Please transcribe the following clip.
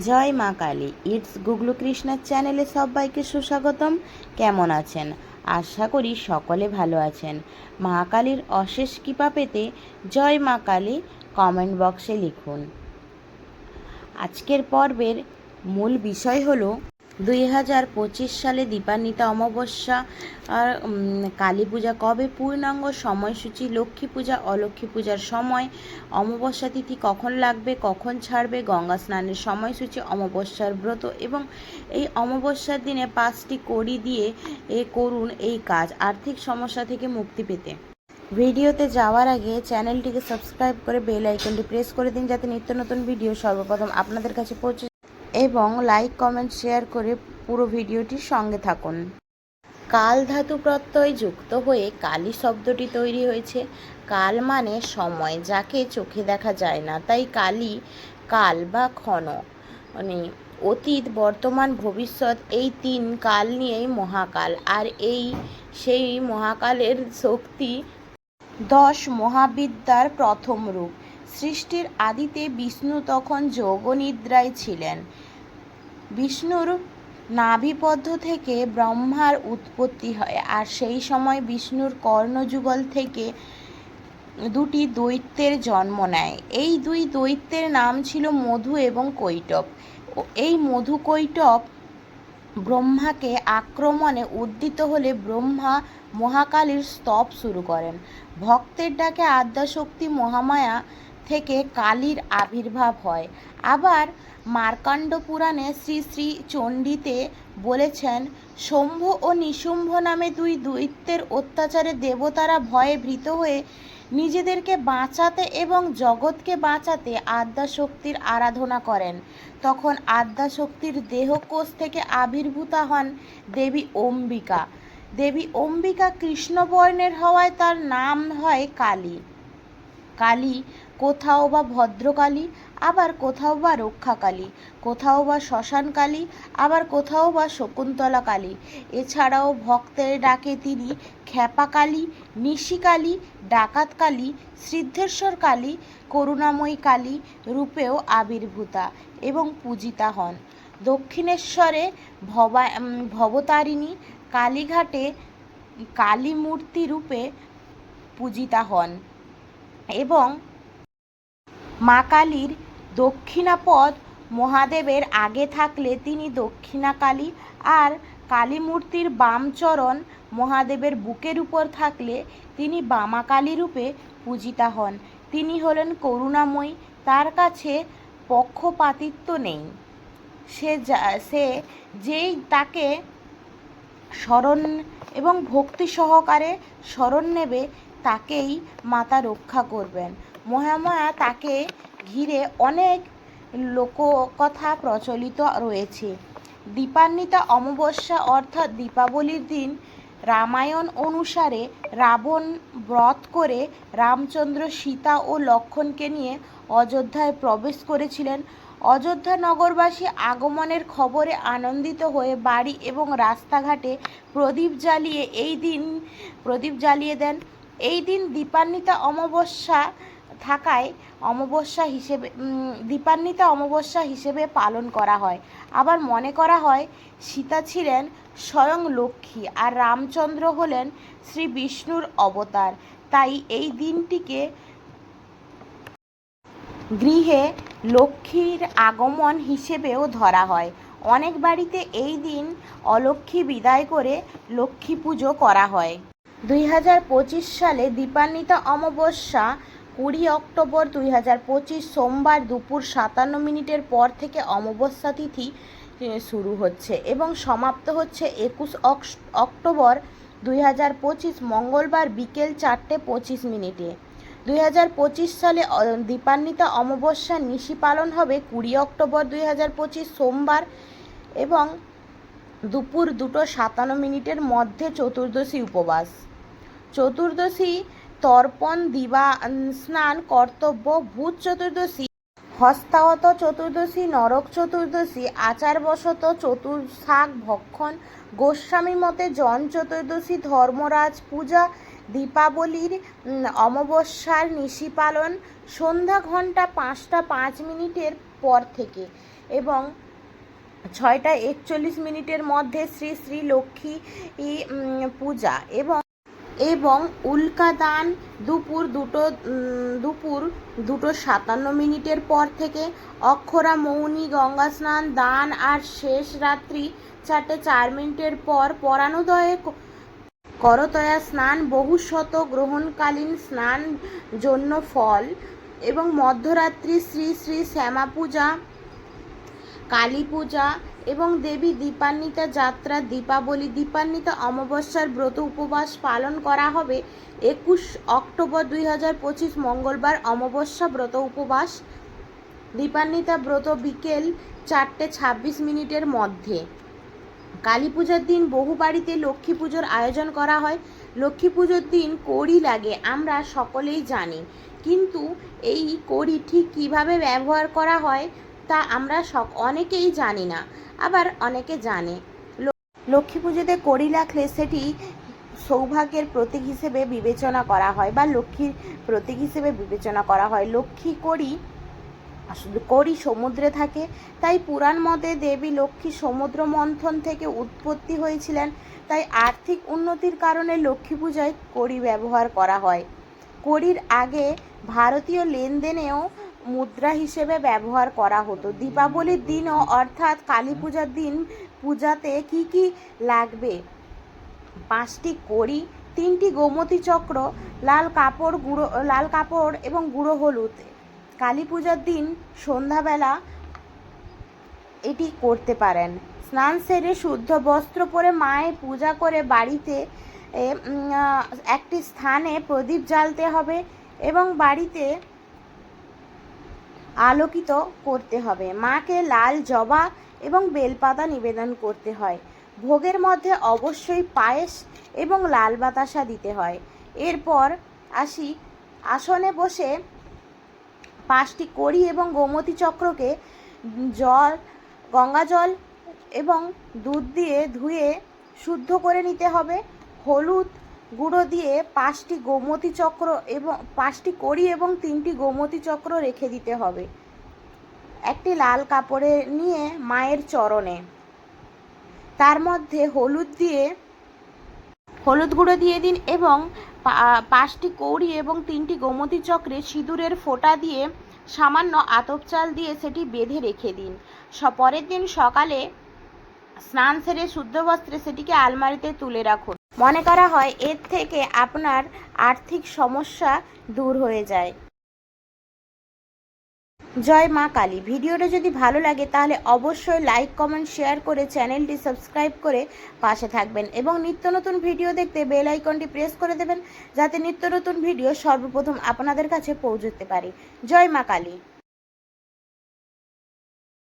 জয় মা কালী। ইটস গুগলু কৃষ্ণার চ্যানেলে সবাইকে সুস্বাগতম। কেমন আছেন? আশা করি সকলে ভালো আছেন। মা কালীর অশেষ কৃপা পেতে জয় মা কালী কমেন্ট বক্সে লিখুন। আজকের পর্বের মূল বিষয় হলো দুই হাজার পঁচিশ সালে দীপান্বিতা অমাবস্যা আর কালী পূজা কবে পূর্ণাঙ্গ সময়সূচি, লক্ষ্মী পূজা, অলক্ষ্মী পূজার সময়, অমাবস্যা তিথি কখন লাগবে, কখন ছাড়বে, গঙ্গা স্নানের সময়সূচি, অমাবস্যার ব্রত এবং এই অমাবস্যার দিনে পাঁচটি কড়ি দিয়ে, এ, করুন এই কাজ। আর্থিক সমস্যা থেকে মুক্তি পেতে। ভিডিওতে যাওয়ার আগে চ্যানেলটিকে সাবস্ক্রাইব করে বেল আইকনটি প্রেস করে দিন, যাতে নিত্য নতুন ভিডিও সর্বপ্রথম আপনাদের কাছে পৌঁছে এবং লাইক কমেন্ট শেয়ার করে পুরো ভিডিওটির সঙ্গে থাকুন। কাল ধাতু প্রত্যয় যুক্ত হয়ে কালী শব্দটি তৈরি হয়েছে। কাল মানে সময়, যাকে চোখে দেখা যায় না। তাই কালী, কাল বা ক্ষণ। মানে অতীত, বর্তমান, ভবিষ্যৎ, এই তিন কাল নিয়েই মহাকাল। আর এই সেই মহাকালের শক্তি দশ মহাবিদ্যার প্রথম রূপ। সৃষ্টির আদিতে বিষ্ণু তখন যোগনিদ্রায় ছিলেন। বিষ্ণুর নাভিপদ্ধ থেকে ব্রহ্মার উৎপত্তি হয়, আর সেই সময় বিষ্ণুর কর্ণযুগল থেকে দুটি দৈত্যের জন্ম নেয়। এই দুই দৈত্যের নাম ছিল মধু এবং কৈটব এই মধু কৈটব ব্রহ্মাকে আক্রমণে উদ্দিত হলে ব্রহ্মা মহাকালীর স্তব শুরু করেন। ভক্তের ডাকে আদ্যাশক্তি মহামায়া থেকে কালীর আবির্ভাব হয়। আবার মার্কাণ্ড পুরাণে শ্রী শ্রী চণ্ডীতে বলেছেন, শম্ভ ও নিশুম্ভ নামে দুই দৈত্যের অত্যাচারে দেবতারা ভয়ে ভীত হয়ে নিজেদেরকে বাঁচাতে এবং জগৎকে বাঁচাতে আদ্যাশক্তির আরাধনা করেন। তখন আদ্যাশক্তির দেহকোষ থেকে আবির্ভূতা হন দেবী অম্বিকা। দেবী অম্বিকা কৃষ্ণবর্ণের হওয়ায় তার নাম হয় কালী। কালী কোথাও বা ভদ্রকালী, আবার কোথাও বা রক্ষাকালী, কোথাও বা শ্মশান কালী আবার কোথাও বা শকুন্তলা কালী এছাড়াও ভক্তের ডাকে তিনি খ্যাপা কালী নিশিকালী ডাকাত কালী সিদ্ধেশ্বর কালী করুণাময়ী কালী রূপেও আবির্ভূতা এবং পূজিতা হন। দক্ষিণেশ্বরে ভবা ভবতারিণী কালীঘাটে কালী মূর্তি রূপে পূজিতা হন এবং মা কালীর দক্ষিণাপদ মহাদেবের আগে থাকলে তিনি দক্ষিণাকালী আর কালী মূর্তির বাম চরণ মহাদেবের বুকের উপর থাকলে তিনি বামাকালী রূপে পূজিতা হন। তিনি হলেন করুণাময়ী, তার কাছে পক্ষপাতিত্ব নেই। সে যা- সে যেই তাকে স্মরণ এবং ভক্তি সহকারে স্মরণ নেবে তাকেই মাতা রক্ষা করবেন। মহামায়া তাকে ঘিরে অনেক লোককথা প্রচলিত রয়েছে। দীপান্বিতা অমাবস্যা অর্থাৎ দীপাবলির দিন রামায়ণ অনুসারে রাবণ ব্রত করে রামচন্দ্র সীতা ও লক্ষ্মণকে নিয়ে অযোধ্যায় প্রবেশ করেছিলেন। অযোধ্যা নগরবাসী আগমনের খবরে আনন্দিত হয়ে বাড়ি এবং রাস্তাঘাটে প্রদীপ জ্বালিয়ে এই দিন প্রদীপ জ্বালিয়ে দেন। এই দিন দীপান্বিতা অমাবস্যা থাকায় অমাবস্যা হিসেবে দীপান্বিতা অমাবস্যা হিসেবে পালন করা হয়। আবার মনে করা হয় সীতা ছিলেন স্বয়ং লক্ষ্মী আর রামচন্দ্র হলেন শ্রী বিষ্ণুর অবতার। তাই এই দিনটিকে গৃহে লক্ষ্মীর আগমন হিসেবেও ধরা হয়। অনেক বাড়িতে এই দিন অলক্ষ্মী বিদায় করে লক্ষ্মী পুজো করা হয়। দুই হাজার পঁচিশ সালে দীপান্বিতা অমাবস্যা কুড়ি অক্টোবর দুই হাজার পঁচিশ সোমবার দুপুর সাতান্ন মিনিটের পর থেকে অমাবস্যা তিথি শুরু হচ্ছে এবং সমাপ্ত হচ্ছে একুশ অক্টোবর দুই হাজার পঁচিশ মঙ্গলবার বিকেল চারটে পঁচিশ মিনিটে। দুই হাজার পঁচিশ সালে দীপান্বিতা অমাবস্যা নিশি পালন হবে কুড়ি অক্টোবর দুই হাজার পঁচিশ সোমবার এবং দুপুর দুটো সাতান্ন মিনিটের মধ্যে চতুর্দশী উপবাস। চতুর্দশী তর্পণ দিবা স্নান কর্তব্য, ভূত চতুর্দশী হস্তাগত চতুর্দশী, নরক চতুর্দশী, আচারবশত চতুর্শাক ভক্ষণ, গোস্বামী মতে জন চতুর্দশী, ধর্মরাজ পূজা, দীপাবলির অমাবস্যার নিশি পালন, সন্ধ্যা ঘণ্টা পাঁচটা পাঁচ মিনিটের পর থেকে এবং ছয়টা একচল্লিশ মিনিটের মধ্যে শ্রী শ্রী লক্ষ্মী পূজা এবং এবং উল্কা দান দুপুর দুটো দুপুর দুটো সাতান্ন মিনিটের পর থেকে অক্ষরা, মৌনী, গঙ্গা স্নান, দান আর শেষ রাত্রি চারটে চার মিনিটের পর পরানোদয়ে করতয়া স্নান বহুশত গ্রহণকালীন স্নান জন্য ফল এবং মধ্যরাত্রি শ্রী শ্রী শ্যামা পূজা কালী পূজা এবং দেবী দীপান্বিতা যাত্রা, দীপাবলি, দীপান্বিতা অমাবস্যার ব্রত উপবাস পালন করা হবে। একুশ অক্টোবর দুই হাজার পঁচিশ মঙ্গলবার অমাবস্যা ব্রত উপবাস। দীপান্বিতা ব্রত বিকেল চারটে ছাব্বিশ মিনিটের মধ্যে। কালী পূজার দিন বহু বাড়িতে লক্ষ্মী পুজোর আয়োজন করা হয়। লক্ষ্মী পুজোর দিন কড়ি লাগে, আমরা সকলেই জানি। কিন্তু এই কড়ি ঠিক কীভাবে ব্যবহার করা হয় তা আমরা সক অনেকেই জানি না, আবার অনেকে জানে। লক্ষ্মী পুজোতে কড়ি রাখলে সেটি সৌভাগ্যের প্রতীক হিসেবে বিবেচনা করা হয় বা লক্ষ্মীর প্রতীক হিসেবে বিবেচনা করা হয়। লক্ষ্মী কড়ি কড়ি সমুদ্রে থাকে, তাই পুরাণ মতে দেবী লক্ষ্মী সমুদ্র মন্থন থেকে উৎপত্তি হয়েছিলেন, তাই আর্থিক উন্নতির কারণে লক্ষ্মী পূজায় কড়ি ব্যবহার করা হয়। কড়ির আগে ভারতীয় লেনদেনেও মুদ্রা হিসেবে ব্যবহার করা হতো। দীপাবলির দিনও অর্থাৎ কালী পূজার দিন পূজাতে কি কি লাগবে? পাঁচটি কড়ি, তিনটি গোমতী চক্র, লাল কাপড়, গুঁড়ো, লাল কাপড় এবং গুঁড়ো হলুদ। কালী পূজার দিন সন্ধ্যাবেলা এটি করতে পারেন। স্নান সেরে শুদ্ধ বস্ত্র পরে মায়ের পূজা করে বাড়িতে একটি স্থানে প্রদীপ জ্বালতে হবে এবং বাড়িতে আলোকিত করতে হবে। মাকে লাল জবা এবং বেলপাতা নিবেদন করতে হয়। ভোগের মধ্যে অবশ্যই পায়েস এবং লাল বাতাসা দিতে হয়। এরপর আসি আসনে বসে পাঁচটি কড়ি এবং গোমতী চক্রকে জল, গঙ্গা জল এবং দুধ দিয়ে ধুয়ে শুদ্ধ করে নিতে হবে। হলুদ গুঁড়ো দিয়ে পাঁচটি গোমতী চক্র এবং পাঁচটি কড়ি এবং তিনটি গোমতী চক্র রেখে দিতে হবে। একটি লাল কাপড়ে নিয়ে মায়ের চরণে। তার মধ্যে হলুদ দিয়ে, হলুদ গুঁড়ো দিয়ে দিন এবং পাঁচটি কৌড়ি এবং তিনটি গোমতী চক্রে সিঁদুরের ফোঁটা দিয়ে সামান্য আতপ চাল দিয়ে সেটি বেঁধে রেখে দিন। পরের দিন সকালে স্নান সেরে শুদ্ধ বস্ত্রে সেটিকে আলমারিতে তুলে রাখুন। মনে করা হয় এর থেকে আপনার আর্থিক সমস্যা দূর হয়ে যায়। জয় মা কালী। ভিডিওটা যদি ভালো লাগে তাহলে অবশ্যই লাইক কমেন্ট শেয়ার করে চ্যানেলটি সাবস্ক্রাইব করে পাশে থাকবেন এবং নিত্য নতুন ভিডিও দেখতে বেল আইকনটি প্রেস করে দেবেন যাতে নিত্য নতুন ভিডিও সর্বপ্রথম আপনাদের কাছে পৌঁছতে পারে। জয় মা কালী।